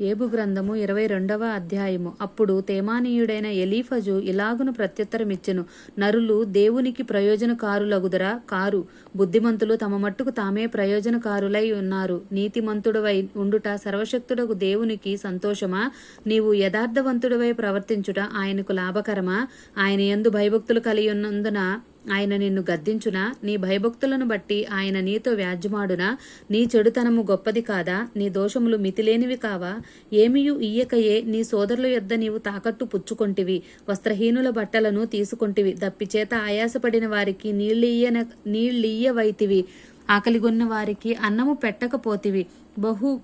ఏబు గ్రంథము ఇరవై రెండవ అధ్యాయము. అప్పుడు తేమానీయుడైన ఎలీఫజు ఇలాగును ప్రత్యుత్తరమిచ్చెను. నరులు దేవునికి ప్రయోజనకారులగుదరా కారు. బుద్ధిమంతులు తమ మట్టుకు తామే ప్రయోజనకారులై ఉన్నారు. నీతిమంతుడవై ఉండుట సర్వశక్తుడకు దేవునికి సంతోషమా? నీవు యథార్థవంతుడవై ప్రవర్తించుట ఆయనకు లాభకరమా? ఆయన ఎందు భయభక్తులు కలిగి ఉన్నందున ఆయన నిన్ను గద్దించునా? నీ భయభక్తులను బట్టి ఆయన నీతో వ్యాజ్యమాడునా? నీ చెడుతనము గొప్పది కాదా? నీ దోషములు మితిలేనివి కావా? ఏమియు ఇయ్యకయే నీ సోదరుల యొద్ద నీవు తాకట్టు పుచ్చుకొంటివి. వస్త్రహీనుల బట్టలను తీసుకొంటివి. దప్పిచేత ఆయాసపడిన వారికి నీళ్ళియ్యన నీళ్ళియ్యవైతివి ఆకలిగొన్న వారికి అన్నము పెట్టకపోతివి. బహు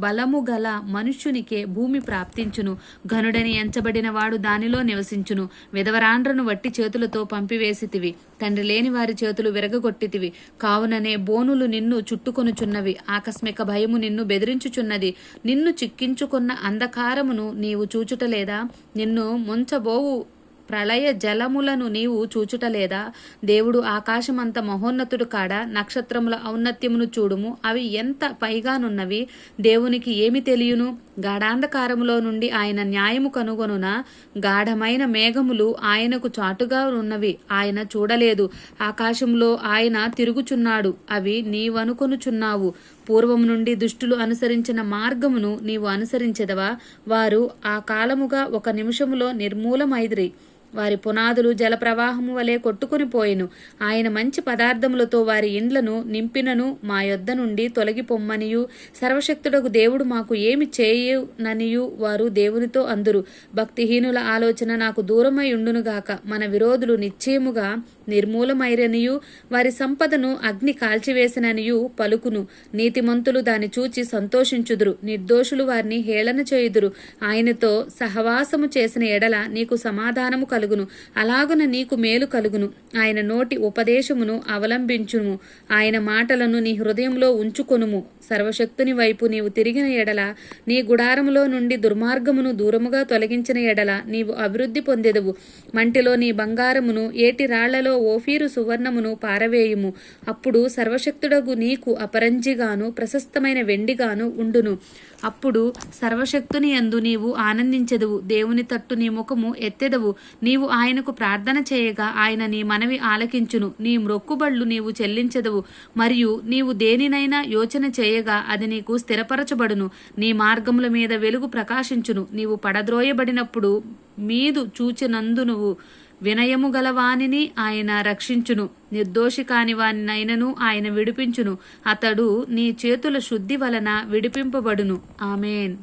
బలము గల మనుష్యునికే భూమి ప్రాప్తించును. ఘనుడని ఎంచబడిన వాడు దానిలో నివసించును. విధవరాండ్రను వట్టి చేతులతో పంపివేసితివి. తండ్రి లేని వారి చేతులు విరగగొట్టితివి. కావుననే బోనులు నిన్ను చుట్టుకొనుచున్నవి. ఆకస్మిక భయము నిన్ను బెదిరించుచున్నది. నిన్ను చిక్కించుకున్న అంధకారమును నీవు చూచుటలేదా? నిన్ను ముంచబోవు ప్రళయ జలములను నీవు చూచుటలేదా? దేవుడు ఆకాశమంత మహోన్నతుడు కాడ? నక్షత్రముల ఔన్నత్యమును చూడుము. అవి ఎంత పైగానున్నవి? దేవునికి ఏమి తెలియను? గాఢాంధకారములో నుండి ఆయన న్యాయము కనుగొనున? గాఢమైన మేఘములు ఆయనకు చాటుగా ఉన్నవి ఆయన చూడలేదు. ఆకాశంలో ఆయన తిరుగుచున్నాడు. అవి నీవనుకొనుచున్నావు. పూర్వం నుండి దుష్టులు అనుసరించిన మార్గమును నీవు అనుసరించెదవా? వారు ఆ కాలముగా ఒక నిమిషములో నిర్మూలమైదిరి. వారి పునాదులు జలప్రవాహము వలె కొట్టుకుని పోయెను. ఆయన మంచి పదార్థములతో వారి ఇండ్లను నింపినను మా యొద్ద నుండి తొలగిపొమ్మనియు. సర్వశక్తుడకు దేవుడు మాకు ఏమి చేయననియు వారు దేవునితో అందురు. భక్తిహీనుల ఆలోచన నాకు దూరమై ఉండునుగాక మన విరోధులు నిశ్చయముగా నిర్మూలమైరనియు. వారి సంపదను అగ్ని కాల్చివేసిననియు పలుకును. నీతిమంతులు దాని చూచి సంతోషించుదురు. నిర్దోషులు వారిని హేళన చేయుదురు. ఆయనతో సహవాసము చేసిన ఎడల నీకు సమాధానము కలుగును. అలాగున నీకు మేలు కలుగును. ఆయన నోటి ఉపదేశమును అవలంబించుము. ఆయన మాటలను నీ హృదయంలో ఉంచుకొనుము. సర్వశక్తుని వైపు నీవు తిరిగిన ఎడల నీ గుడారములో నుండి దుర్మార్గమును దూరముగా తొలగించిన ఎడల నీవు అభివృద్ధి పొందెదవు. మంటిలో నీ బంగారమును ఏటి రాళ్ళలో ఓఫీరు సువర్ణమును పారవేయుము. అప్పుడు సర్వశక్తుడగు నీకు అపరంజిగాను ప్రశస్తమైన వెండిగాను ఉండును. అప్పుడు సర్వశక్తుని యందు నీవు ఆనందించెదవు. దేవుని తట్టు నీ ముఖము ఎత్తెదవు. నీవు ఆయనకు ప్రార్థన చేయగా ఆయన నీ మనవి ఆలకించును. నీ మ్రొక్కుబళ్ళు నీవు చెల్లించదవు. మరియు నీవు దేనినైనా యోచన చేయగా అది నీకు స్థిరపరచబడును. నీ మార్గముల మీద వెలుగు ప్రకాశించును. నీవు పడద్రోయబడినప్పుడు మీదు చూచినందునువు వినయము గలవానిని ఆయన రక్షించును. నిర్దోషి కాని వానినైనను ఆయన విడిపించును. అతడు నీ చేతుల శుద్ధి వలన విడిపింపబడును. ఆమెన్.